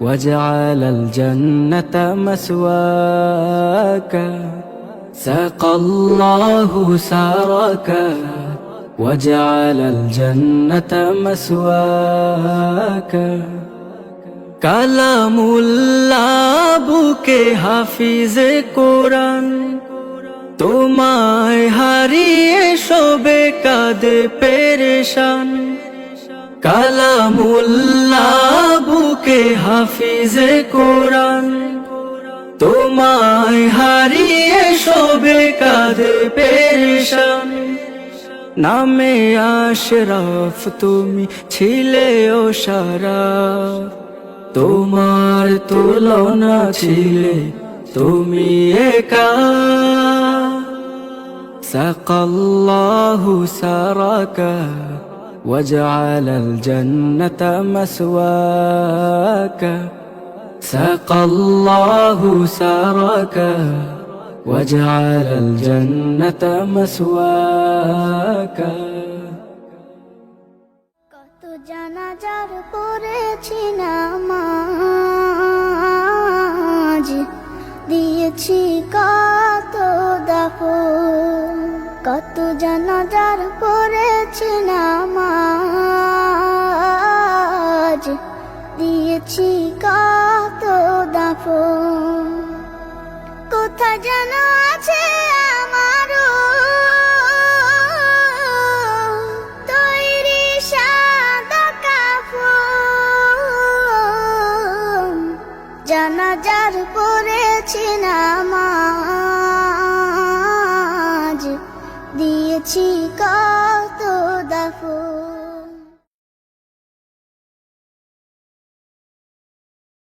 وجعل الجنة مسواك سقى الله سرك وجعل الجنة مسواك কালামুল্লাহ বুকে হাফিজে কোরআন তোমায় হারিয়ে সবে কাঁদে পেরেশান কালামুল্লাহ কে হাফিজে কোরআন, তোমায় হারিয়ে সবে কাঁদে পেশান নামে আশরাফ তুমি ছিলে ও সারা তোমার তুলনা ছিলে তুমি একা। সাকাল্লাহু সারাকা وجعل الجنة مسواك سقى الله سرك وجعل الجنة مسواك কত জানাজার পড়েছি নামাজ দিয়েছি কত দাফন কত জানাজার পড়েছি নামাজ। দিয়েছি কত দাফন। কোথা যেন আছে আমারও তৈরি সাদা কাফন। জানাজার পড়েছি নামা